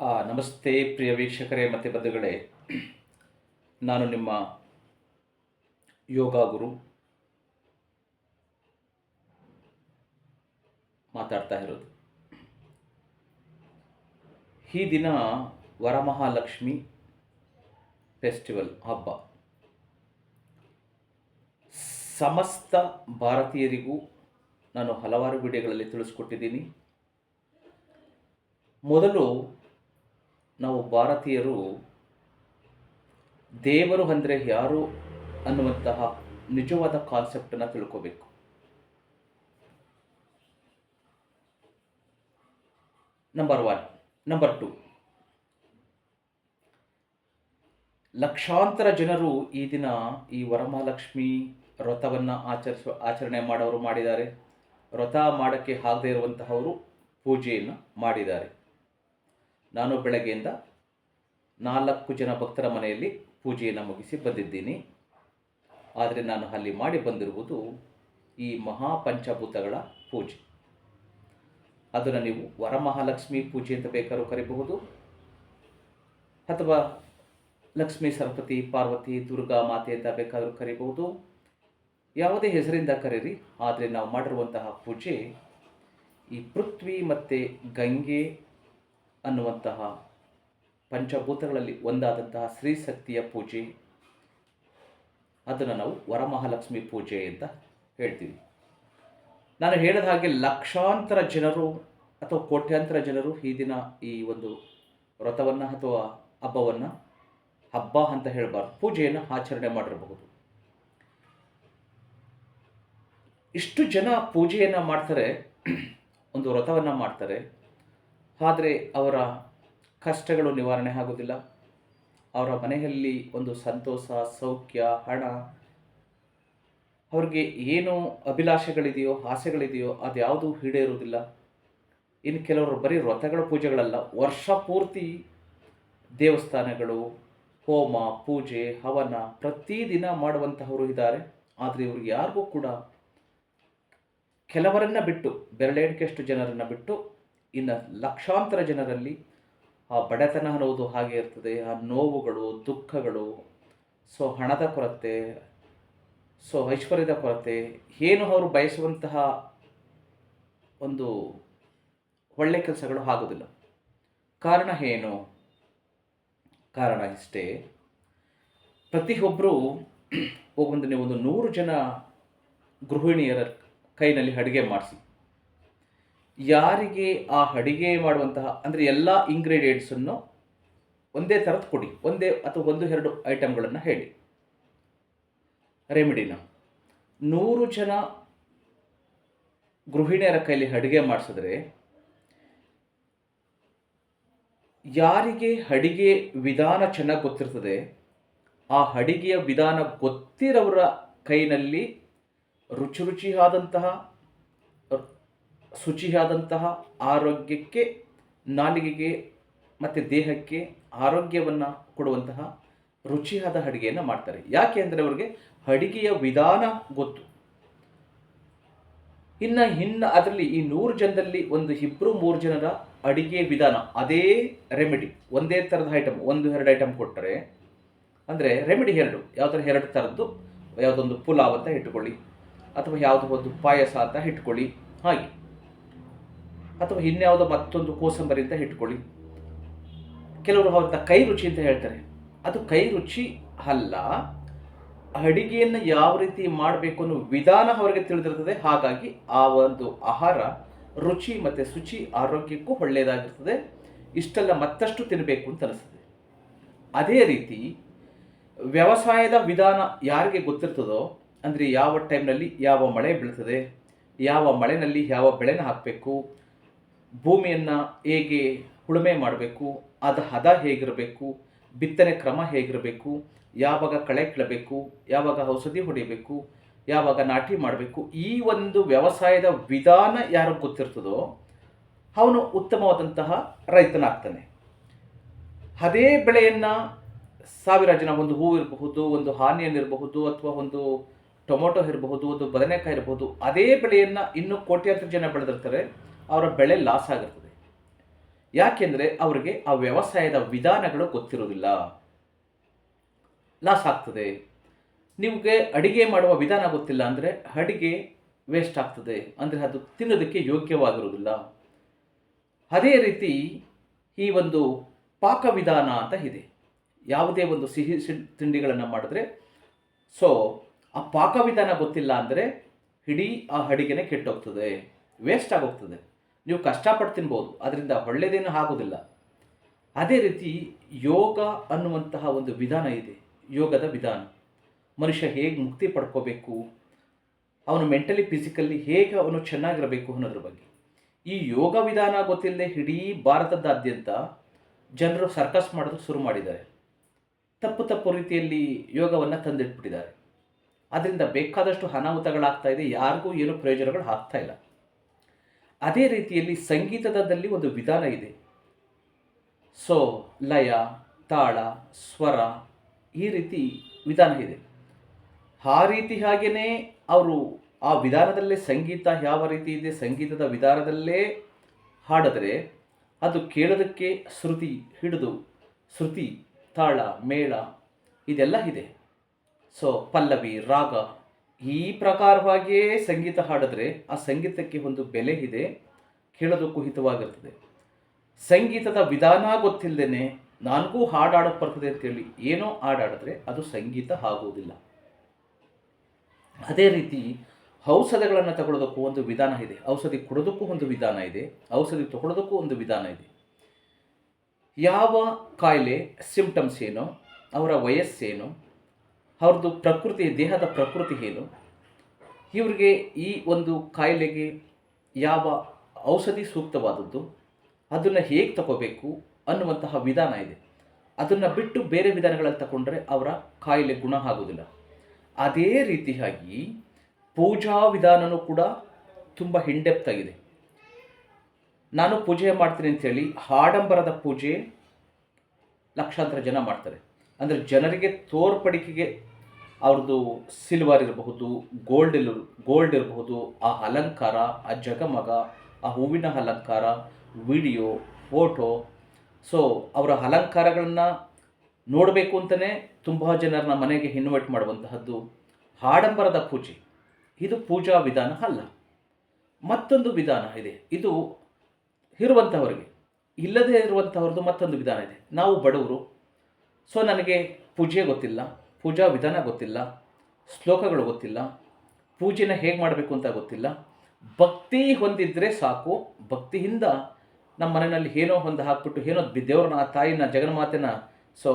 ನಮಸ್ತೆ ಪ್ರಿಯ ವೀಕ್ಷಕರೇ, ಮತ್ತು ಬಂಧುಗಳೇ. ನಾನು ನಿಮ್ಮ ಯೋಗ ಗುರು ಮಾತಾಡ್ತಾ ಇರೋದು. ಈ ದಿನ ವರಮಹಾಲಕ್ಷ್ಮಿ ಫೆಸ್ಟಿವಲ್ ಹಬ್ಬ. ಸಮಸ್ತ ಭಾರತೀಯರಿಗೂ ನಾನು ಹಲವಾರು ವಿಡಿಯೋಗಳಲ್ಲಿ ತಿಳಿಸ್ಕೊಟ್ಟಿದ್ದೀನಿ. ಮೊದಲು ನಾವು ಭಾರತೀಯರು ದೇವರು ಅಂದರೆ ಯಾರು ಅನ್ನುವಂತಹ ನಿಜವಾದ ಕಾನ್ಸೆಪ್ಟನ್ನು ತಿಳ್ಕೋಬೇಕು. ನಂಬರ್ ಒನ್ ನಂಬರ್ ಟು ಲಕ್ಷಾಂತರ ಜನರು ಈ ದಿನ ಈ ವರಮಹಾಲಕ್ಷ್ಮಿ ವ್ರತವನ್ನು ಆಚರಿಸುವ, ಆಚರಣೆ ಮಾಡೋರು ಮಾಡಿದ್ದಾರೆ. ವ್ರತ ಮಾಡೋಕ್ಕೆ ಆಗದೇ ಇರುವಂತಹವರು ಪೂಜೆಯನ್ನು ಮಾಡಿದ್ದಾರೆ. ನಾನು ಬೆಳಗ್ಗೆಯಿಂದ ನಾಲ್ಕು ಜನ ಭಕ್ತರ ಮನೆಯಲ್ಲಿ ಪೂಜೆಯನ್ನು ಮುಗಿಸಿ ಬಂದಿದ್ದೀನಿ. ಆದರೆ ನಾನು ಅಲ್ಲಿ ಮಾಡಿ ಬಂದಿರುವುದು ಈ ಮಹಾಪಂಚಭೂತಗಳ ಪೂಜೆ. ಅದನ್ನು ನೀವು ವರಮಹಾಲಕ್ಷ್ಮಿ ಪೂಜೆ ಅಂತ ಬೇಕಾದರೂ ಕರಿಬಹುದು. ಅಥವಾ ಲಕ್ಷ್ಮೀ, ಸರಸ್ವತಿ, ಪಾರ್ವತಿ, ದುರ್ಗಾ ಮಾತೆ ಅಂತ ಬೇಕಾದರೂ ಕರಿಬಹುದು. ಯಾವುದೇ ಹೆಸರಿಂದ ಕರೀರಿ, ಆದರೆ ನಾವು ಮಾಡಿರುವಂತಹ ಪೂಜೆ ಈ ಪೃಥ್ವಿ ಮತ್ತು ಗಂಗೆ ಅನ್ನುವಂತಹ ಪಂಚಭೂತಗಳಲ್ಲಿ ಒಂದಾದಂತಹ ಸ್ತ್ರೀ ಶಕ್ತಿಯ ಪೂಜೆ. ಅದನ್ನು ನಾವು ವರಮಹಾಲಕ್ಷ್ಮಿ ಪೂಜೆ ಅಂತ ಹೇಳ್ತೀವಿ. ನಾನು ಹೇಳಿದ ಹಾಗೆ ಲಕ್ಷಾಂತರ ಜನರು ಅಥವಾ ಕೋಟ್ಯಾಂತರ ಜನರು ಈ ದಿನ ಈ ಒಂದು ವ್ರತವನ್ನು ಅಥವಾ ಹಬ್ಬವನ್ನು ಹಬ್ಬ ಅಂತ ಹೇಳಬಾರ್ದು. ಪೂಜೆಯನ್ನು ಆಚರಣೆ ಮಾಡಿರಬಹುದು. ಇಷ್ಟು ಜನ ಪೂಜೆಯನ್ನು ಮಾಡ್ತಾರೆ, ಒಂದು ವ್ರತವನ್ನು ಮಾಡ್ತಾರೆ. ಆದರೆ ಅವರ ಕಷ್ಟಗಳು ನಿವಾರಣೆ ಆಗೋದಿಲ್ಲ ಅವರ ಮನೆಯಲ್ಲಿ ಒಂದು ಸಂತೋಷ, ಸೌಖ್ಯ, ಹಣ, ಅವ್ರಿಗೆ ಏನು ಅಭಿಲಾಷೆಗಳಿದೆಯೋ, ಆಸೆಗಳಿದೆಯೋ ಅದು ಯಾವುದೂ ಈಡೇರುವುದಿಲ್ಲ. ಇನ್ನು ಕೆಲವರು ಬರೀ ವ್ರತಗಳ ಪೂಜೆಗಳಲ್ಲ, ವರ್ಷ ಪೂರ್ತಿ ದೇವಸ್ಥಾನಗಳು, ಹೋಮ, ಪೂಜೆ, ಹವನ ಪ್ರತಿದಿನ ಮಾಡುವಂತಹವರು ಇದ್ದಾರೆ. ಆದರೆ ಇವ್ರಿಗೆ ಯಾರಿಗೂ ಕೂಡ ಕೆಲವರನ್ನ ಬಿಟ್ಟು, ಬೆರಳೆಣಿಕೆಯಷ್ಟು ಜನರನ್ನು ಬಿಟ್ಟು ಇನ್ನು ಲಕ್ಷಾಂತರ ಜನರಲ್ಲಿ ಆ ಬಡತನ ಅನ್ನೋದು ಹಾಗೆ ಇರ್ತದೆ, ಆ ನೋವುಗಳು, ದುಃಖಗಳು, ಸೊ ಹಣದ ಕೊರತೆ, ಸೊ ಐಶ್ವರ್ಯದ ಕೊರತೆ, ಏನು ಅವರು ಬಯಸುವಂತಹ ಒಂದು ಒಳ್ಳೆ ಕೆಲಸಗಳು ಆಗೋದಿಲ್ಲ. ಕಾರಣ ಏನು? ಕಾರಣ ಇಷ್ಟೇ. ಪ್ರತಿಯೊಬ್ಬರು ಒಂದು ನೀವು ಒಂದು ನೂರು ಜನ ಗೃಹಿಣಿಯರ ಕೈನಲ್ಲಿ ಅಡುಗೆ ಮಾಡಿಸಿ. ಯಾರಿಗೆ ಆ ಅಡಿಗೆ ಮಾಡುವಂತಹ, ಅಂದರೆ ಎಲ್ಲ ಇಂಗ್ರೀಡಿಯೆಂಟ್ಸನ್ನು ಒಂದೇ ಥರದ್ದು ಕೊಡಿ, ಒಂದೇ ಅಥವಾ ಒಂದು ಎರಡು ಐಟಮ್ಗಳನ್ನು ಹೇಳಿ. ರೆಮಿಡಿನ ನೂರು ಜನ ಗೃಹಿಣಿಯರ ಕೈಲಿ ಅಡುಗೆ ಮಾಡಿಸಿದ್ರೆ, ಯಾರಿಗೆ ಅಡಿಗೆ ವಿಧಾನ ಚೆನ್ನಾಗಿ ಗೊತ್ತಿರ್ತದೆ, ಆ ಅಡಿಗೆಯ ವಿಧಾನ ಗೊತ್ತಿರೋರ ಕೈನಲ್ಲಿ ರುಚಿ ರುಚಿಯಾದಂತಹ ಶುಚಿಯಾದಂತಹ ಆರೋಗ್ಯಕ್ಕೆ, ನಾಲಿಗೆಗೆ ಮತ್ತು ದೇಹಕ್ಕೆ ಆರೋಗ್ಯವನ್ನು ಕೊಡುವಂತಹ ರುಚಿಯಾದ ಅಡುಗೆಯನ್ನು ಮಾಡ್ತಾರೆ. ಯಾಕೆ ಅಂದರೆ ಅವ್ರಿಗೆ ಅಡುಗೆಯ ವಿಧಾನ ಗೊತ್ತು. ಇನ್ನು ಇನ್ನು ಅದರಲ್ಲಿ ಈ ನೂರು ಜನದಲ್ಲಿ ಒಂದು ಇಬ್ಬರು ಮೂರು ಜನರ ಅಡಿಗೆ ವಿಧಾನ ಅದೇ ರೆಮಿಡಿ ಒಂದೇ ಥರದ ಐಟಮ್ ಒಂದು ಎರಡು ಐಟಮ್ ಕೊಟ್ಟರೆ ಅಂದರೆ ರೆಮಿಡಿ ಎರಡು. ಯಾವುದರ ಎರಡು ಥರದ್ದು ಯಾವುದೊಂದು ಪುಲಾವ್ ಅಂತ ಇಟ್ಕೊಳ್ಳಿ, ಅಥವಾ ಯಾವುದೋ ಒಂದು ಪಾಯಸ ಅಂತ ಇಟ್ಕೊಳ್ಳಿ, ಹಾಗೆ. ಅಥವಾ ಇನ್ಯಾವುದೋ ಮತ್ತೊಂದು ಕೋಸಂಬರಿ ಅಂತ ಇಟ್ಕೊಳ್ಳಿ. ಕೆಲವರು ಅವ್ರ ಕೈ ರುಚಿ ಅಂತ ಹೇಳ್ತಾರೆ. ಅದು ಕೈ ರುಚಿ ಅಲ್ಲ, ಅಡಿಗೆಯನ್ನು ಯಾವ ರೀತಿ ಮಾಡಬೇಕು ಅನ್ನೋ ವಿಧಾನ ಅವರಿಗೆ ತಿಳಿದಿರ್ತದೆ. ಹಾಗಾಗಿ ಆ ಒಂದು ಆಹಾರ ರುಚಿ ಮತ್ತು ಶುಚಿ ಆರೋಗ್ಯಕ್ಕೂ ಒಳ್ಳೆಯದಾಗಿರ್ತದೆ. ಇಷ್ಟೆಲ್ಲ ಮತ್ತಷ್ಟು ತಿನ್ನಬೇಕು ಅಂತ ಅನಿಸ್ತದೆ. ಅದೇ ರೀತಿ ವ್ಯವಸಾಯದ ವಿಧಾನ ಯಾರಿಗೆ ಗೊತ್ತಿರ್ತದೋ, ಅಂದರೆ ಯಾವ ಟೈಮ್ನಲ್ಲಿ ಯಾವ ಮಳೆ ಬೀಳ್ತದೆ, ಯಾವ ಮಳೆನಲ್ಲಿ ಯಾವ ಬೆಳೆನ ಹಾಕಬೇಕು ಭೂಮಿಯನ್ನು ಹೇಗೆ ಉಳುಮೆ ಮಾಡಬೇಕು, ಅದು ಹದ ಹೇಗಿರಬೇಕು, ಬಿತ್ತನೆ ಕ್ರಮ ಹೇಗಿರಬೇಕು, ಯಾವಾಗ ಕಳೆ ಕೀಳಬೇಕು, ಯಾವಾಗ ಔಷಧಿ ಹೊಡಿಬೇಕು, ಯಾವಾಗ ನಾಟಿ ಮಾಡಬೇಕು, ಈ ಒಂದು ವ್ಯವಸಾಯದ ವಿಧಾನ ಯಾರು ಗೊತ್ತಿರ್ತದೋ ಅವನು ಉತ್ತಮವಾದಂತಹ ರೈತನಾಗ್ತಾನೆ. ಅದೇ ಬೆಳೆಯನ್ನು ಸಾವಿರ ಜನ ಒಂದು ಹೂವು ಇರಬಹುದು, ಒಂದು ಹಾನಿಯನ್ನು ಇರಬಹುದು, ಅಥವಾ ಒಂದು ಟೊಮೊಟೊ ಇರಬಹುದು, ಒಂದು ಬದನೆಕಾಯಿ ಇರಬಹುದು, ಅದೇ ಬೆಳೆಯನ್ನು ಇನ್ನೂ ಕೋಟ್ಯಾಂತರ ಜನ ಬೆಳೆದಿರ್ತಾರೆ. ಅವರ ಬೆಳೆ ಲಾಸ್ ಆಗಿರ್ತದೆ. ಯಾಕೆಂದರೆ ಅವರಿಗೆ ಆ ವ್ಯವಸಾಯದ ವಿಧಾನಗಳು ಗೊತ್ತಿರೋದಿಲ್ಲ. ಲಾಸ್ ಆಗ್ತದೆ. ನಿಮಗೆ ಅಡಿಗೆ ಮಾಡುವ ವಿಧಾನ ಗೊತ್ತಿಲ್ಲ ಅಂದರೆ ಅಡಿಗೆ ವೇಸ್ಟ್ ಆಗ್ತದೆ. ಅಂದರೆ ಅದು ತಿನ್ನೋದಕ್ಕೆ ಯೋಗ್ಯವಾಗಿರುವುದಿಲ್ಲ. ಅದೇ ರೀತಿ ಈ ಒಂದು ಪಾಕವಿಧಾನ ಅಂತ ಇದೆ. ಯಾವುದೇ ಒಂದು ಸಿಹಿ ತಿಂಡಿಗಳನ್ನು ಮಾಡಿದ್ರೆ ಸೊ ಆ ಪಾಕವಿಧಾನ ಗೊತ್ತಿಲ್ಲ ಅಂದರೆ ಇಡೀ ಆ ಅಡಿಗೆನೇ ಕೆಟ್ಟೋಗ್ತದೆ. ವೇಸ್ಟ್ ಆಗೋಗ್ತದೆ. ನೀವು ಕಷ್ಟಪಟ್ಟು ತಿನ್ಬೋದು ಅದರಿಂದ ಒಳ್ಳೆಯದೇನು ಆಗೋದಿಲ್ಲ ಅದೇ ರೀತಿ ಯೋಗ ಅನ್ನುವಂತಹ ಒಂದು ವಿಧಾನ ಇದೆ, ಯೋಗದ ವಿಧಾನ. ಮನುಷ್ಯ ಹೇಗೆ ಮುಕ್ತಿ ಪಡ್ಕೋಬೇಕು, ಅವನು ಮೆಂಟಲಿ ಫಿಸಿಕಲ್ಲಿ ಹೇಗೆ ಅವನು ಚೆನ್ನಾಗಿರಬೇಕು ಅನ್ನೋದ್ರ ಬಗ್ಗೆ. ಈ ಯೋಗ ವಿಧಾನ ಗೊತ್ತಿಲ್ಲದೆ ಇಡೀ ಭಾರತದಾದ್ಯಂತ ಜನರು ಸರ್ಕಸ್ ಮಾಡೋದು ಶುರು ಮಾಡಿದ್ದಾರೆ. ತಪ್ಪು ತಪ್ಪು ರೀತಿಯಲ್ಲಿ ಯೋಗವನ್ನು ತಂದಿಟ್ಬಿಟ್ಟಿದ್ದಾರೆ. ಅದರಿಂದ ಬೇಕಾದಷ್ಟು ಅನಾಹುತಗಳಾಗ್ತಾ ಇದೆ, ಯಾರಿಗೂ ಏನು ಪ್ರಯೋಜನಗಳು ಆಗ್ತಾ ಇಲ್ಲ. ಅದೇ ರೀತಿಯಲ್ಲಿ ಸಂಗೀತದಲ್ಲಿ ಒಂದು ವಿಧಾನ ಇದೆ. ಸೊ, ಲಯ, ತಾಳ, ಸ್ವರ ಈ ರೀತಿ ವಿಧಾನ ಇದೆ. ಆ ರೀತಿ ಹಾಗೆಯೇ ಅವರು ಆ ವಿಧಾನದಲ್ಲೇ ಸಂಗೀತ ಯಾವ ರೀತಿ ಇದೆ, ಸಂಗೀತದ ವಿಧಾನದಲ್ಲೇ ಹಾಡಿದ್ರೆ ಅದು ಕೇಳೋದಕ್ಕೆ ಶ್ರುತಿ ಹಿಡಿದು ಶ್ರುತಿ, ತಾಳ, ಮೇಳ ಇದೆಲ್ಲ ಇದೆ. ಸೊ, ಪಲ್ಲವಿ, ರಾಗ ಈ ಪ್ರಕಾರವಾಗಿಯೇ ಸಂಗೀತ ಹಾಡಿದ್ರೆ ಆ ಸಂಗೀತಕ್ಕೆ ಒಂದು ಬೆಲೆ ಇದೆ ಕೇಳೋದಕ್ಕೂ ಹಿತವಾಗಿರ್ತದೆ ಸಂಗೀತದ ವಿಧಾನ ಗೊತ್ತಿಲ್ಲದೇನೆ ನನಗೂ ಹಾಡಾಡೋಕ್ಕೆ ಬರ್ತದೆ ಅಂತೇಳಿ ಏನೋ ಹಾಡಾಡಿದ್ರೆ ಅದು ಸಂಗೀತ ಆಗುವುದಿಲ್ಲ ಅದೇ ರೀತಿ ಔಷಧಗಳನ್ನು ತಗೊಳ್ಳೋದಕ್ಕೂ ಒಂದು ವಿಧಾನ ಇದೆ, ಔಷಧಿ ಕೊಡೋದಕ್ಕೂ ಒಂದು ವಿಧಾನ ಇದೆ, ಔಷಧಿ ತಗೊಳ್ಳೋದಕ್ಕೂ ಒಂದು ವಿಧಾನ ಇದೆ. ಯಾವ ಕಾಯಿಲೆ ಸಿಂಪ್ಟಮ್ಸ್ ಏನು, ಅವರ ವಯಸ್ಸೇನು ಅವ್ರದ್ದು ಪ್ರಕೃತಿ, ದೇಹದ ಪ್ರಕೃತಿ ಏನು? ಇವರಿಗೆ ಈ ಒಂದು ಕಾಯಿಲೆಗೆ ಯಾವ ಔಷಧಿ ಸೂಕ್ತವಾದದ್ದು? ಅದನ್ನು ಹೇಗೆ ತಗೋಬೇಕು ಅನ್ನುವಂತಹ ವಿಧಾನ ಇದೆ. ಅದನ್ನು ಬಿಟ್ಟು ಬೇರೆ ವಿಧಾನಗಳಲ್ಲಿ ತಗೊಂಡ್ರೆ ಅವರ ಕಾಯಿಲೆ ಗುಣ ಆಗೋದಿಲ್ಲ ಅದೇ ರೀತಿಯಾಗಿ ಪೂಜಾ ವಿಧಾನನೂ ಕೂಡ ತುಂಬ ಹಿಂಡೆಪ್ತಾಗಿದೆ ನಾನು ಪೂಜೆ ಮಾಡ್ತೀನಿ ಅಂತೇಳಿ ಆಡಂಬರದ ಪೂಜೆ ಲಕ್ಷಾಂತರ ಜನ ಮಾಡ್ತಾರೆ. ಅಂದರೆ ಜನರಿಗೆ ತೋರ್ಪಡಿಕೆಗೆ ಅವ್ರದ್ದು ಸಿಲ್ವರ್ ಇರಬಹುದು ಗೋಲ್ಡ್ ಗೋಲ್ಡ್ ಇರಬಹುದು, ಆ ಅಲಂಕಾರ, ಆ ಜಗಮಗ, ಆ ಹೂವಿನ ಅಲಂಕಾರ ವಿಡಿಯೋ ಫೋಟೋ ಸೊ ಅವರ ಅಲಂಕಾರಗಳನ್ನು ನೋಡಬೇಕು ಅಂತಲೇ ತುಂಬ ಜನರನ್ನ ಮನೆಗೆ ಇನ್ವೈಟ್ ಮಾಡುವಂತಹದ್ದು ಆಡಂಬರದ ಪೂಜೆ. ಇದು ಪೂಜಾ ವಿಧಾನ ಅಲ್ಲ. ಮತ್ತೊಂದು ವಿಧಾನ ಇದೆ. ಇದು ಇರುವಂಥವ್ರಿಗೆ ಇಲ್ಲದೇ ಇರುವಂಥವ್ರದ್ದು ಮತ್ತೊಂದು ವಿಧಾನ ಇದೆ. ನಾವು ಬಡವರು. ಸೊ ನನಗೆ ಪೂಜೆ ಗೊತ್ತಿಲ್ಲ. ಪೂಜಾ ವಿಧಾನ ಗೊತ್ತಿಲ್ಲ, ಶ್ಲೋಕಗಳು ಗೊತ್ತಿಲ್ಲ, ಪೂಜೆನ ಹೇಗೆ ಮಾಡಬೇಕು ಅಂತ ಗೊತ್ತಿಲ್ಲ. ಭಕ್ತಿ ಹೊಂದಿದ್ರೆ ಸಾಕು, ಭಕ್ತಿಯಿಂದ ನಮ್ಮ ಮನೆಯಲ್ಲಿ ಏನೋ ಒಂದು ಹಾಕ್ಬಿಟ್ಟು, ಏನೋ ದೇವ್ರನ್ನ, ಆ ತಾಯಿನ, ಜಗನ್ಮಾತೆನ ಸೊ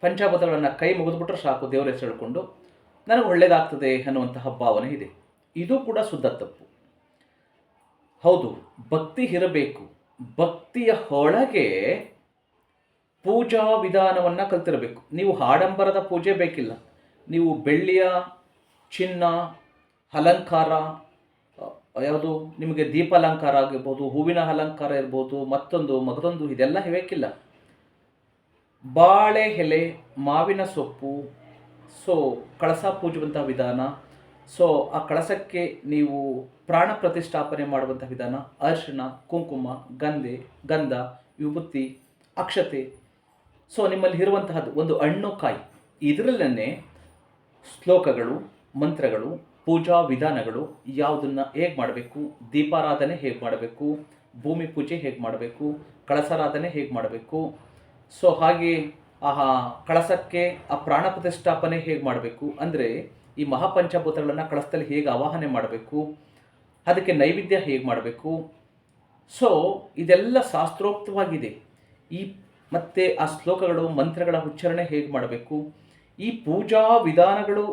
ಪಂಚಾಭೂತಗಳನ್ನು ಕೈ ಮುಗಿದ್ಬಿಟ್ರೆ ಸಾಕು ದೇವರ ಹೆಸರು ನನಗೆ ಒಳ್ಳೆಯದಾಗ್ತದೆ ಅನ್ನುವಂತಹ ಭಾವನೆ ಇದೆ. ಇದು ಕೂಡ ಶುದ್ಧ ತಪ್ಪು. ಹೌದು, ಭಕ್ತಿ ಇರಬೇಕು. ಭಕ್ತಿಯ ಒಳಗೆ ಪೂಜಾ ವಿಧಾನವನ್ನು ಕಲ್ತಿರಬೇಕು. ನೀವು ಆಡಂಬರದ ಪೂಜೆ ಬೇಕಿಲ್ಲ. ನೀವು ಬೆಳ್ಳಿಯ ಚಿನ್ನ, ಅಲಂಕಾರ ಯಾವುದು, ನಿಮಗೆ ದೀಪ ಅಲಂಕಾರ ಆಗಿರ್ಬೋದು, ಹೂವಿನ ಅಲಂಕಾರ ಇರ್ಬೋದು, ಮತ್ತೊಂದು, ಮಗದೊಂದು, ಇದೆಲ್ಲ ಬೇಕಿಲ್ಲ. ಬಾಳೆ ಎಲೆ, ಮಾವಿನ ಸೊಪ್ಪು, ಸೊ, ಕಳಸ ಪೂಜುವಂಥ ವಿಧಾನ, ಸೊ, ಆ ಕಳಸಕ್ಕೆ ನೀವು ಪ್ರಾಣ ಪ್ರತಿಷ್ಠಾಪನೆ ಮಾಡುವಂಥ ವಿಧಾನ, ಅರಿಶಿಣ, ಕುಂಕುಮ, ಗಂಧೆ, ಗಂಧ, ವಿಭೂತಿ, ಅಕ್ಷತೆ ಸೊ ನಿಮ್ಮಲ್ಲಿ ಇರುವಂತಹದ್ದು ಒಂದು ಹಣ್ಣು ಕಾಯಿ ಇದರಲ್ಲೇ ಶ್ಲೋಕಗಳು, ಮಂತ್ರಗಳು, ಪೂಜಾ ವಿಧಾನಗಳು ಯಾವುದನ್ನು ಹೇಗೆ ಮಾಡಬೇಕು, ದೀಪಾರಾಧನೆ ಹೇಗೆ ಮಾಡಬೇಕು, ಭೂಮಿ ಪೂಜೆ ಹೇಗೆ ಮಾಡಬೇಕು, ಕಳಸಾರಾಧನೆ ಹೇಗೆ ಮಾಡಬೇಕು, ಸೊ ಹಾಗೆ ಆ ಕಳಸಕ್ಕೆ ಆ ಪ್ರಾಣ ಪ್ರತಿಷ್ಠಾಪನೆ ಹೇಗೆ ಮಾಡಬೇಕು, ಅಂದರೆ ಈ ಮಹಾಪಂಚಭೂತಗಳನ್ನು ಕಳಸದಲ್ಲಿ ಹೇಗೆ ಆವಾಹನೆ ಮಾಡಬೇಕು, ಅದಕ್ಕೆ ನೈವೇದ್ಯ ಹೇಗೆ ಮಾಡಬೇಕು, ಸೊ ಇದೆಲ್ಲ ಶಾಸ್ತ್ರೋಕ್ತವಾಗಿದೆ. ಈ ಮತ್ತು ಆ ಶ್ಲೋಕಗಳು, ಮಂತ್ರಗಳ ಉಚ್ಚಾರಣೆ ಹೇಗೆ ಮಾಡಬೇಕು? ಈ ಪೂಜಾ ವಿಧಾನಗಳು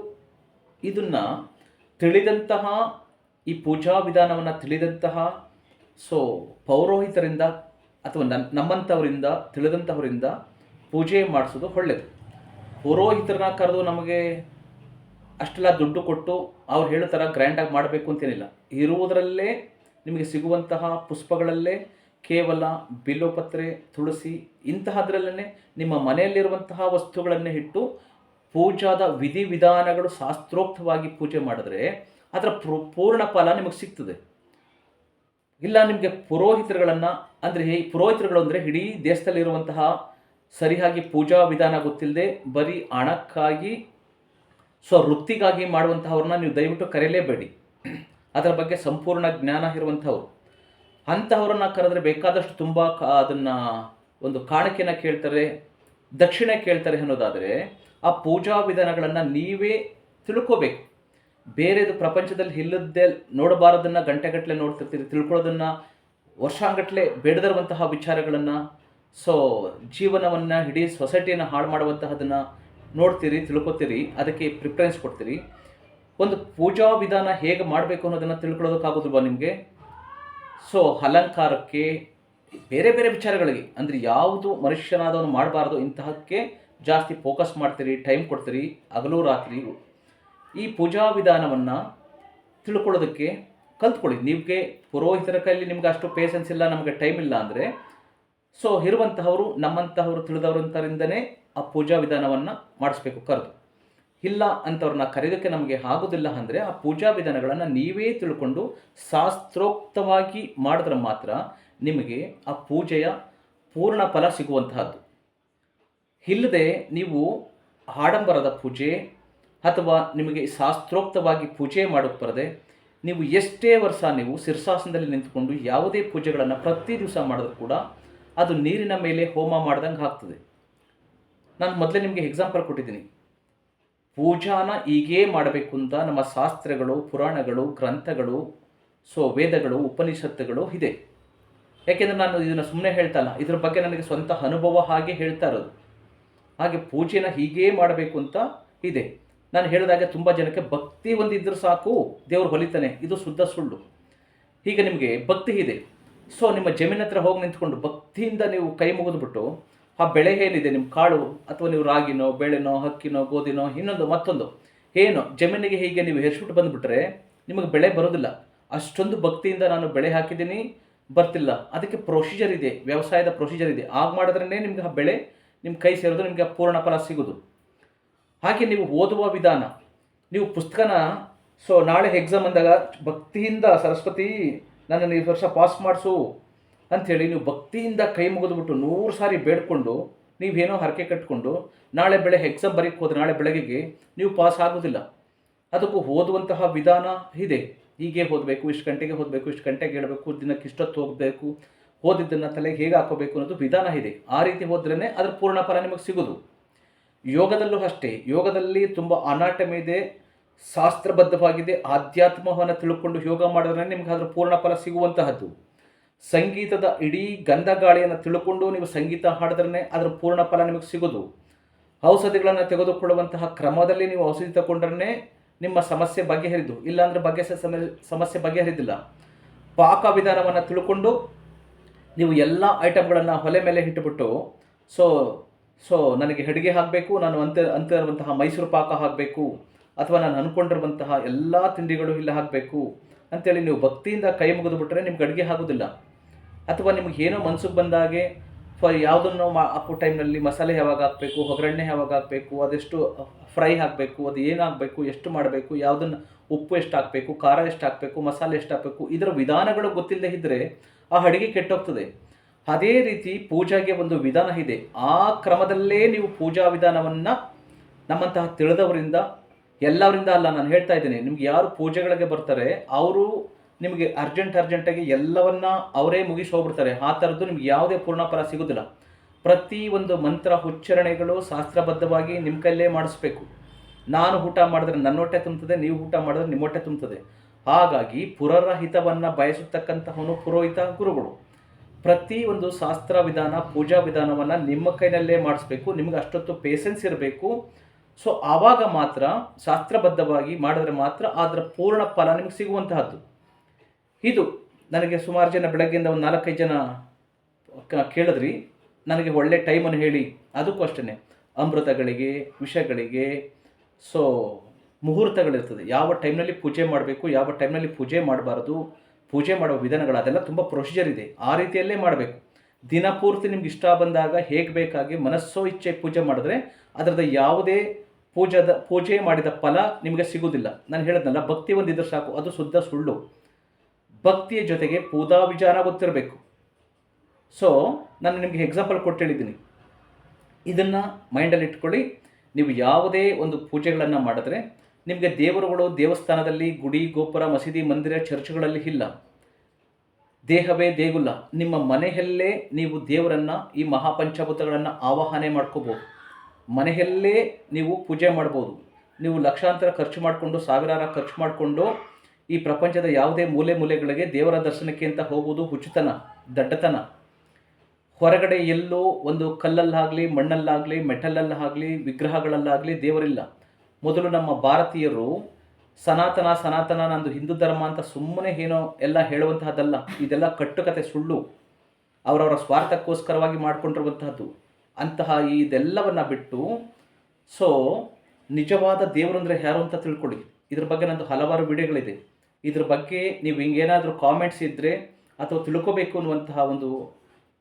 ಇದನ್ನು ತಿಳಿದಂತಹ, ಈ ಪೂಜಾ ವಿಧಾನವನ್ನು ತಿಳಿದಂತಹ ಸೊ ಪೌರೋಹಿತರಿಂದ ಅಥವಾ ನನ್ನ ನಮ್ಮಂಥವರಿಂದ, ತಿಳಿದಂಥವರಿಂದ ಪೂಜೆ ಮಾಡಿಸೋದು ಒಳ್ಳೆಯದು ಪೌರೋಹಿತರನ್ನ ಕರೆದು ನಮಗೆ ಅಷ್ಟೆಲ್ಲ ದುಡ್ಡು ಕೊಟ್ಟು ಅವ್ರು ಹೇಳೋ ಥರ ಗ್ರ್ಯಾಂಡಾಗಿ ಮಾಡಬೇಕು ಅಂತೇನಿಲ್ಲ. ಇರುವುದರಲ್ಲೇ ನಿಮಗೆ ಸಿಗುವಂತಹ ಪುಷ್ಪಗಳಲ್ಲೇ ಕೇವಲ ಬಿಲ್ಲೋಪತ್ರೆ ತುಳಸಿ ಇಂತಹದ್ರಲ್ಲೇ ನಿಮ್ಮ ಮನೆಯಲ್ಲಿರುವಂತಹ ವಸ್ತುಗಳನ್ನು ಇಟ್ಟು ಪೂಜಾದ ವಿಧಿವಿಧಾನಗಳು ಶಾಸ್ತ್ರೋಕ್ತವಾಗಿ ಪೂಜೆ ಮಾಡಿದ್ರೆ ಅದರ ಪೂರ್ಣ ಫಲ ನಿಮಗೆ ಸಿಗ್ತದೆ. ಇಲ್ಲ ನಿಮಗೆ ಪುರೋಹಿತರುಗಳನ್ನು ಅಂದರೆ ಈ ಪುರೋಹಿತರುಗಳು ಅಂದರೆ ಇಡೀ ದೇಶದಲ್ಲಿರುವಂತಹ ಸರಿಯಾಗಿ ಪೂಜಾ ವಿಧಾನ ಗೊತ್ತಿಲ್ಲದೆ ಬರೀ ಹಣಕ್ಕಾಗಿ ಸೊ ವೃತ್ತಿಗಾಗಿ ಮಾಡುವಂತಹವ್ರನ್ನ ನೀವು ದಯವಿಟ್ಟು ಕರೆಯಲೇಬೇಡಿ. ಅದರ ಬಗ್ಗೆ ಸಂಪೂರ್ಣ ಜ್ಞಾನ ಇರುವಂಥವ್ರು ಅಂಥವ್ರನ್ನ ಕರೆದ್ರೆ ಬೇಕಾದಷ್ಟು ತುಂಬ ಅದನ್ನ ಒಂದು ಕಾಣಿಕೆನ ಕೇಳ್ತಾರೆ, ದಕ್ಷಿಣೆ ಕೇಳ್ತಾರೆ ಅನ್ನೋದಾದರೆ ಆ ಪೂಜಾ ವಿಧಾನಗಳನ್ನು ನೀವೇ ತಿಳ್ಕೋಬೇಕು. ಬೇರೆದು ಪ್ರಪಂಚದಲ್ಲಿ ಇಲ್ಲದ್ದೇ ನೋಡಬಾರದನ್ನು ಗಂಟೆಗಟ್ಟಲೆ ನೋಡ್ತಿರ್ತೀರಿ, ತಿಳ್ಕೊಳ್ಳೋದನ್ನು ವರ್ಷಾಂಗಟ್ಟಲೆ ಬೇಡದಿರುವಂತಹ ವಿಚಾರಗಳನ್ನು, ಸೊ ಜೀವನವನ್ನು ಇಡೀ ಸೊಸೈಟಿಯನ್ನು ಹಾಳು ಮಾಡುವಂತಹದನ್ನು ನೋಡ್ತೀರಿ, ತಿಳ್ಕೊತೀರಿ, ಅದಕ್ಕೆ ಪ್ರಿಫರೆನ್ಸ್ ಕೊಡ್ತೀರಿ. ಒಂದು ಪೂಜಾ ವಿಧಾನ ಹೇಗೆ ಮಾಡಬೇಕು ಅನ್ನೋದನ್ನು ತಿಳ್ಕೊಳ್ಳೋದಕ್ಕಾಗೋದಿಲ್ವಾ ನಿಮಗೆ. ಸೊ ಅಲಂಕಾರಕ್ಕೆ ಬೇರೆ ಬೇರೆ ವಿಚಾರಗಳಿಗೆ, ಅಂದರೆ ಯಾವುದು ಮನುಷ್ಯನಾದವನು ಮಾಡಬಾರ್ದು, ಇಂತಹಕ್ಕೆ ಜಾಸ್ತಿ ಫೋಕಸ್ ಮಾಡ್ತೀರಿ ಟೈಮ್ ಕೊಡ್ತೀರಿ, ಹಗಲು ರಾತ್ರಿ. ಈ ಪೂಜಾ ವಿಧಾನವನ್ನು ತಿಳ್ಕೊಳ್ಳೋದಕ್ಕೆ ಕಲ್ತ್ಕೊಳ್ಳಿ. ನಿಮಗೆ ಪುರೋಹಿತರ ಕೈಲಿ ನಿಮ್ಗೆ ಅಷ್ಟು ಪೇಷನ್ಸ್ ಇಲ್ಲ, ನಮಗೆ ಟೈಮ್ ಇಲ್ಲ ಅಂದರೆ, ಸೊ ಇರುವಂತಹವರು, ನಮ್ಮಂತಹವರು, ತಿಳಿದವರಂತರಿಂದನೇ ಆ ಪೂಜಾ ವಿಧಾನವನ್ನು ಮಾಡಿಸ್ಬೇಕು ಕರೆದು. ಇಲ್ಲ ಅಂತವ್ರನ್ನ ಕರೆಯೋದಕ್ಕೆ ನಮಗೆ ಆಗೋದಿಲ್ಲ ಅಂದರೆ ಆ ಪೂಜಾ ವಿಧಾನಗಳನ್ನು ನೀವೇ ತಿಳ್ಕೊಂಡು ಶಾಸ್ತ್ರೋಕ್ತವಾಗಿ ಮಾಡಿದ್ರೆ ಮಾತ್ರ ನಿಮಗೆ ಆ ಪೂಜೆಯ ಪೂರ್ಣ ಫಲ ಸಿಗುವಂತಹದ್ದು. ಇಲ್ಲದೆ ನೀವು ಆಡಂಬರದ ಪೂಜೆ ಅಥವಾ ನಿಮಗೆ ಶಾಸ್ತ್ರೋಕ್ತವಾಗಿ ಪೂಜೆ ಮಾಡೋಕ್ಕೆ ಬರದೆ ನೀವು ಎಷ್ಟೇ ವರ್ಷ ನೀವು ಶಿರ್ಸಾಸನದಲ್ಲಿ ನಿಂತ್ಕೊಂಡು ಯಾವುದೇ ಪೂಜೆಗಳನ್ನು ಪ್ರತಿ ದಿವಸ ಮಾಡಿದ್ರು ಕೂಡ ಅದು ನೀರಿನ ಮೇಲೆ ಹೋಮ ಮಾಡ್ದಂಗೆ ಆಗ್ತದೆ ನಾನು ಮೊದಲೇ ನಿಮಗೆ ಎಕ್ಸಾಂಪಲ್ ಕೊಟ್ಟಿದ್ದೀನಿ. ಪೂಜಾನ ಹೀಗೇ ಮಾಡಬೇಕು ಅಂತ ನಮ್ಮ ಶಾಸ್ತ್ರಗಳು, ಪುರಾಣಗಳು, ಗ್ರಂಥಗಳು, ಸೊ ವೇದಗಳು, ಉಪನಿಷತ್ತುಗಳು ಇದೆ. ಯಾಕೆಂದರೆ ನಾನು ಇದನ್ನು ಸುಮ್ಮನೆ ಹೇಳ್ತಾ ಇಲ್ಲ ಇದ್ರ ಬಗ್ಗೆ ನನಗೆ ಸ್ವಂತ ಅನುಭವ ಹಾಗೆ ಹೇಳ್ತಾ ಇರೋದು. ಹಾಗೆ ಪೂಜೆನ ಹೀಗೇ ಮಾಡಬೇಕು ಅಂತ ಇದೆ. ನಾನು ಹೇಳಿದಾಗ ತುಂಬ ಜನಕ್ಕೆ ಭಕ್ತಿ ಒಂದಿದ್ರೂ ಸಾಕು, ದೇವರು ಹೊಲಿತಾನೆ, ಇದು ಶುದ್ಧ ಸುಳ್ಳು. ಈಗ ನಿಮಗೆ ಭಕ್ತಿ ಇದೆ. ಸೊ ನಿಮ್ಮ ಜಮೀನ ಹತ್ರ ಹೋಗಿ ನಿಂತ್ಕೊಂಡು ಭಕ್ತಿಯಿಂದ ನೀವು ಕೈ ಮುಗಿದ್ಬಿಟ್ಟು ಆ ಬೆಳೆ ಏನಿದೆ ನಿಮ್ಮ ಕಾಳು ಅಥವಾ ನೀವು ರಾಗಿನೋ, ಬೆಳೆನೋ, ಹಕ್ಕಿನೋ, ಗೋಧಿನೋ, ಇನ್ನೊಂದು ಮತ್ತೊಂದು. ಏನು? ಜಮೀನಿಗೆ ಹೀಗೆ ನೀವು ಹೆರ್ಸ್ಬಿಟ್ಟು ಬಂದುಬಿಟ್ರೆ ನಿಮಗೆ ಬೆಳೆ ಬರೋದಿಲ್ಲ. ಅಷ್ಟೊಂದು ಭಕ್ತಿಯಿಂದ ನಾನು ಬೆಳೆ ಹಾಕಿದ್ದೀನಿ, ಬರ್ತಿಲ್ಲ. ಅದಕ್ಕೆ ಪ್ರೊಸೀಜರ್ ಇದೆ, ವ್ಯವಸಾಯದ ಪ್ರೊಸೀಜರ್ ಇದೆ. ಆಗ ಮಾಡಿದ್ರೇ ನಿಮ್ಗೆ ಆ ಬೆಳೆ ನಿಮ್ಮ ಕೈ ಸೇರೋದು, ನಿಮಗೆ ಆ ಪೂರ್ಣ ಫಲ ಸಿಗೋದು. ಹಾಗೆ ನೀವು ಓದುವ ವಿಧಾನ. ನೀವು ಪುಸ್ತಕನ ಸೊ ನಾಳೆ ಎಕ್ಸಾಮ್ ಅಂದಾಗ ಭಕ್ತಿಯಿಂದ ಸರಸ್ವತಿ ನನ್ನನ್ನು ಈ ವರ್ಷ ಪಾಸ್ ಮಾಡಿಸು. ಅಂಥೇಳಿ ನೀವು ಭಕ್ತಿಯಿಂದ ಕೈ ಮುಗಿದ್ಬಿಟ್ಟು ನೂರು ಸಾರಿ ಬೇಡ್ಕೊಂಡು ನೀವೇನೋ ಹರಕೆ ಕಟ್ಕೊಂಡು ನಾಳೆ ಬೆಳೆ ಎಕ್ಸಾಮ್ ಬರೀಕ್ಕೆ ಹೋದ್ರೆ ನಾಳೆ ಬೆಳಗ್ಗೆಗೆ ನೀವು ಪಾಸ್ ಆಗೋದಿಲ್ಲ. ಅದಕ್ಕೂ ಓದುವಂತಹ ವಿಧಾನ ಇದೆ. ಹೀಗೆ ಓದಬೇಕು, ಇಷ್ಟು ಗಂಟೆಗೆ ಓದಬೇಕು, ಇಷ್ಟು ಗಂಟೆಗೆ ಹೇಳಬೇಕು, ದಿನಕ್ಕೆ ಇಷ್ಟೊತ್ತು ಹೋಗಬೇಕು ಓದಿದ್ದನ್ನು ತಲೆಗೆ ಹೇಗೆ ಹಾಕೋಬೇಕು ಅನ್ನೋದು ವಿಧಾನ ಇದೆ. ಆ ರೀತಿ ಹೋದ್ರೇ ಅದ್ರ ಪೂರ್ಣ ಫಲ ನಿಮಗೆ ಸಿಗೋದು. ಯೋಗದಲ್ಲೂ ಅಷ್ಟೇ, ಯೋಗದಲ್ಲಿ ತುಂಬ ಅನಾಟಮಿ ಇದೆ, ಶಾಸ್ತ್ರಬದ್ಧವಾಗಿದೆ, ಆಧ್ಯಾತ್ಮವನ್ನು ತಿಳ್ಕೊಂಡು ಯೋಗ ಮಾಡಿದ್ರೆ ನಿಮ್ಗೆ ಅದರ ಪೂರ್ಣ ಫಲ ಸಿಗುವಂತಹದ್ದು. ಸಂಗೀತದ ಇಡೀ ಗಂಧ ಗಾಳಿಯನ್ನು ತಿಳ್ಕೊಂಡು ನೀವು ಸಂಗೀತ ಹಾಡಿದ್ರೆ ಅದರ ಪೂರ್ಣ ಫಲ ನಿಮಗೆ ಸಿಗೋದು. ಔಷಧಿಗಳನ್ನು ತೆಗೆದುಕೊಳ್ಳುವಂತಹ ಕ್ರಮದಲ್ಲಿ ನೀವು ಔಷಧಿ ತಗೊಂಡ್ರೆ ನಿಮ್ಮ ಸಮಸ್ಯೆ ಬಗೆಹರಿದು, ಇಲ್ಲಾಂದರೆ ಬಗ್ಗೆ ಸಮಸ್ಯೆ ಬಗೆಹರಿದಿಲ್ಲ. ಪಾಕ ವಿಧಾನವನ್ನು ತಿಳ್ಕೊಂಡು ನೀವು ಎಲ್ಲ ಐಟಮ್ಗಳನ್ನು ಹೊಲೆ ಮೇಲೆ ಇಟ್ಟುಬಿಟ್ಟು ಸೊ ಸೊ ನನಗೆ ಅಡುಗೆ ಹಾಕಬೇಕು, ನಾನು ಅಂತ ಅಂತ ಇರುವಂತಹ ಮೈಸೂರು ಪಾಕ ಹಾಕಬೇಕು, ಅಥವಾ ನಾನು ಅಂದ್ಕೊಂಡಿರುವಂತಹ ಎಲ್ಲ ತಿಂಡಿಗಳು ಇಲ್ಲಿ ಹಾಕಬೇಕು, ಅಂತೇಳಿ ನೀವು ಭಕ್ತಿಯಿಂದ ಕೈ ಮುಗಿದು ಬಿಟ್ಟರೆ ನಿಮ್ಗೆ ಅಡುಗೆ ಆಗೋದಿಲ್ಲ. ಅಥವಾ ನಿಮ್ಗೆ ಏನೋ ಮನ್ಸಿಗೆ ಬಂದಾಗೆ ಫಾರ್ ಯಾವುದನ್ನು ಮಾ ಹಾಕೋ ಟೈಮ್ನಲ್ಲಿ ಮಸಾಲೆ ಯಾವಾಗ ಹಾಕಬೇಕು, ಒಗ್ಗರಣೆ ಯಾವಾಗ ಹಾಕಬೇಕು, ಅದೆಷ್ಟು ಫ್ರೈ ಹಾಕಬೇಕು, ಅದು ಏನು ಎಷ್ಟು ಮಾಡಬೇಕು, ಯಾವುದನ್ನು ಉಪ್ಪು ಎಷ್ಟು ಹಾಕಬೇಕು, ಖಾರ ಎಷ್ಟು ಹಾಕಬೇಕು, ಮಸಾಲೆ ಎಷ್ಟು ಹಾಕಬೇಕು, ಇದರ ವಿಧಾನಗಳು ಗೊತ್ತಿಲ್ಲದೆ ಇದ್ದರೆ ಆ ಅಡುಗೆ ಕೆಟ್ಟೋಗ್ತದೆ. ಅದೇ ರೀತಿ ಪೂಜಾಗೆ ಒಂದು ವಿಧಾನ ಇದೆ. ಆ ಕ್ರಮದಲ್ಲೇ ನೀವು ಪೂಜಾ ವಿಧಾನವನ್ನು ನಮ್ಮಂತಹ ತಿಳಿದವರಿಂದ, ಎಲ್ಲವರಿಂದ ಅಲ್ಲ ನಾನು ಹೇಳ್ತಾ ಇದ್ದೇನೆ, ನಿಮ್ಗೆ ಯಾರು ಪೂಜೆಗಳಿಗೆ ಬರ್ತಾರೆ, ಅವರು ನಿಮಗೆ ಅರ್ಜೆಂಟ್ ಅರ್ಜೆಂಟಾಗಿ ಎಲ್ಲವನ್ನ ಅವರೇ ಮುಗಿಸಿ ಹೋಗ್ಬಿಡ್ತಾರೆ ಆ ಥರದ್ದು ನಿಮ್ಗೆ ಯಾವುದೇ ಪೂರ್ಣ ಫಲ ಸಿಗೋದಿಲ್ಲ. ಪ್ರತಿ ಒಂದು ಮಂತ್ರ, ಉಚ್ಚಾರಣೆಗಳು ಶಾಸ್ತ್ರಬದ್ಧವಾಗಿ ನಿಮ್ಮ ಕೈಲೇ ಮಾಡಿಸ್ಬೇಕು. ನಾನು ಊಟ ಮಾಡಿದ್ರೆ ನನ್ನ ಹೊಟ್ಟೆ ತುಂಬುತ್ತದೆ ನೀವು ಊಟ ಮಾಡಿದ್ರೆ ನಿಮ್ಮ ಹೊಟ್ಟೆ ತುಂಬುತ್ತದೆ ಹಾಗಾಗಿ ಪುರರ ಹಿತವನ್ನು ಬಯಸತಕ್ಕಂತಹವನು ಪುರೋಹಿತ, ಗುರುಗಳು. ಪ್ರತಿ ಒಂದು ಶಾಸ್ತ್ರ ವಿಧಾನ, ಪೂಜಾ ವಿಧಾನವನ್ನು ನಿಮ್ಮ ಕೈನಲ್ಲೇ ಮಾಡಿಸ್ಬೇಕು. ನಿಮ್ಗೆ ಅಷ್ಟೊತ್ತು ಪೇಷನ್ಸ್ ಇರಬೇಕು. ಸೊ ಆವಾಗ ಮಾತ್ರ ಶಾಸ್ತ್ರಬದ್ಧವಾಗಿ ಮಾಡಿದ್ರೆ ಮಾತ್ರ ಅದರ ಪೂರ್ಣ ಫಲ ನಿಮಗೆ ಸಿಗುವಂತಹದ್ದು. ಇದು ನನಗೆ ಸುಮಾರು ಜನ ಬೆಳಗ್ಗೆಯಿಂದ ಒಂದು ನಾಲ್ಕೈದು ಜನ ಕೇಳಿದ್ರಿ. ನನಗೆ ಒಳ್ಳೆ ಟೈಮನ್ನು ಹೇಳಿ. ಅದಕ್ಕೂ ಅಷ್ಟೇ ಅಮೃತಗಳಿಗೆ, ವಿಷಗಳಿಗೆ ಸೊ ಮುಹೂರ್ತಗಳಿರ್ತದೆ. ಯಾವ ಟೈಮ್ನಲ್ಲಿ ಪೂಜೆ ಮಾಡಬೇಕು, ಯಾವ ಟೈಮ್ನಲ್ಲಿ ಪೂಜೆ ಮಾಡಬಾರ್ದು, ಪೂಜೆ ಮಾಡುವ ವಿಧಾನಗಳು, ಅದೆಲ್ಲ ತುಂಬ ಪ್ರೊಸೀಜರ್ ಇದೆ. ಆ ರೀತಿಯಲ್ಲೇ ಮಾಡಬೇಕು. ದಿನಪೂರ್ತಿ ನಿಮ್ಗೆ ಇಷ್ಟ ಬಂದಾಗ ಹೇಗೆ ಬೇಕಾಗಿ ಮನಸ್ಸೋ ಇಚ್ಛೆ ಪೂಜೆ ಮಾಡಿದ್ರೆ ಅದರದ ಯಾವುದೇ ಪೂಜದ, ಪೂಜೆ ಮಾಡಿದ ಫಲ ನಿಮಗೆ ಸಿಗುವುದಿಲ್ಲ ನಾನು ಹೇಳಿದ್ನಲ್ಲ, ಭಕ್ತಿ ಒಂದಿದ್ರೆ ಸಾಕು. ಅದು ಶುದ್ಧ ಸುಳ್ಳು. ಭಕ್ತಿಯ ಜೊತೆಗೆ ಪೂಜಾ ವಿಚಾರ ಗೊತ್ತಿರಬೇಕು. ಸೊ ನಾನು ನಿಮಗೆ ಎಕ್ಸಾಂಪಲ್ ಕೊಟ್ಟು ಹೇಳಿದ್ದೀನಿ. ಇದನ್ನು ಮೈಂಡಲ್ಲಿ ಇಟ್ಕೊಳ್ಳಿ. ನೀವು ಯಾವುದೇ ಒಂದು ಪೂಜೆಗಳನ್ನು ಮಾಡಿದ್ರೆ, ನಿಮಗೆ ದೇವರುಗಳು ದೇವಸ್ಥಾನದಲ್ಲಿ ಗುಡಿ, ಗೋಪುರ, ಮಸೀದಿ, ಮಂದಿರ, ಚರ್ಚ್ಗಳಲ್ಲಿ ಇಲ್ಲ. ದೇಹವೇ ದೇಗುಲ. ನಿಮ್ಮ ಮನೆಯಲ್ಲೇ ನೀವು ದೇವರನ್ನು, ಈ ಮಹಾಪಂಚಭೂತಗಳನ್ನು ಆವಾಹನೆ ಮಾಡ್ಕೋಬೋದು ಮನೆಯಲ್ಲೇ ನೀವು ಪೂಜೆ ಮಾಡ್ಬೋದು. ನೀವು ಲಕ್ಷಾಂತರ ಖರ್ಚು ಮಾಡಿಕೊಂಡು, ಸಾವಿರಾರು ಖರ್ಚು ಮಾಡಿಕೊಂಡು ಈ ಪ್ರಪಂಚದ ಯಾವುದೇ ಮೂಲೆ ಮೂಲೆಗಳಿಗೆ ದೇವರ ದರ್ಶನಕ್ಕೆ ಅಂತ ಹೋಗುವುದು ಹುಚ್ಚುತನ, ದಡ್ಡತನ. ಹೊರಗಡೆ ಎಲ್ಲೋ ಒಂದು ಕಲ್ಲಲ್ಲಾಗಲಿ, ಮಣ್ಣಲ್ಲಾಗಲಿ, ಮೆಟಲಲ್ಲಾಗಲಿ, ವಿಗ್ರಹಗಳಲ್ಲಾಗಲಿ ದೇವರಿಲ್ಲ. ಮೊದಲು ನಮ್ಮ ಭಾರತೀಯರು ಸನಾತನ ಸನಾತನ ನಂದು ಹಿಂದೂ ಧರ್ಮ ಅಂತ ಸುಮ್ಮನೆ ಏನೋ ಎಲ್ಲ ಹೇಳುವಂತಹದ್ದಲ್ಲ. ಇದೆಲ್ಲ ಕಟ್ಟುಕತೆ, ಸುಳ್ಳು. ಅವರವರ ಸ್ವಾರ್ಥಕ್ಕೋಸ್ಕರವಾಗಿ ಮಾಡಿಕೊಂಡಿರುವಂತಹದ್ದು. ಅಂತಹ ಇದೆಲ್ಲವನ್ನು ಬಿಟ್ಟು, ಸೊ, ನಿಜವಾದ ದೇವರು ಅಂದರೆ ಯಾರು ಅಂತ ತಿಳ್ಕೊಳ್ಳಿ. ಇದ್ರ ಬಗ್ಗೆ ನಂದು ಹಲವಾರು ವಿಡಿಯೋಗಳಿದೆ. ಇದ್ರ ಬಗ್ಗೆ ನೀವು ಹಿಂಗೇನಾದರೂ ಕಾಮೆಂಟ್ಸ್ ಇದ್ದರೆ ಅಥವಾ ತಿಳ್ಕೋಬೇಕು ಅನ್ನುವಂತಹ ಒಂದು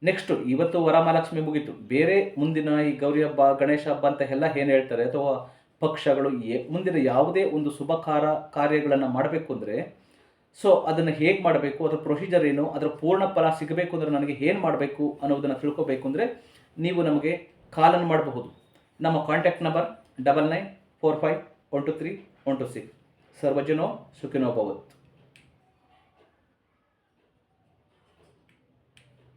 ನೆಕ್ಸ್ಟು ಇವತ್ತು ವರಮಹಾಲಕ್ಷ್ಮಿ ಮುಗೀತು. ಬೇರೆ ಮುಂದಿನ ಈ ಗೌರಿ ಹಬ್ಬ, ಗಣೇಶ ಹಬ್ಬ ಅಂತ ಎಲ್ಲ ಏನು ಹೇಳ್ತಾರೆ? ಅಥವಾ ಪಕ್ಷಗಳು ಮುಂದಿನ ಯಾವುದೇ ಒಂದು ಶುಭ ಕಾರ, ಕಾರ್ಯಗಳನ್ನು ಮಾಡಬೇಕು ಅಂದರೆ ಸೊ ಅದನ್ನು ಹೇಗೆ ಮಾಡಬೇಕು? ಅದರ ಪ್ರೊಸೀಜರ್ ಏನು? ಅದರ ಪೂರ್ಣ ಫಲ ಸಿಗಬೇಕು ಅಂದರೆ ನನಗೆ ಏನು ಮಾಡಬೇಕು ಅನ್ನೋದನ್ನು ತಿಳ್ಕೋಬೇಕು ಅಂದರೆ, ನೀವು ನಮಗೆ ಕಾಲನ್ನು ಮಾಡಬಹುದು. ನಮ್ಮ contact number double nine four five one two three one two six सर्वजनो सुखिनो भवत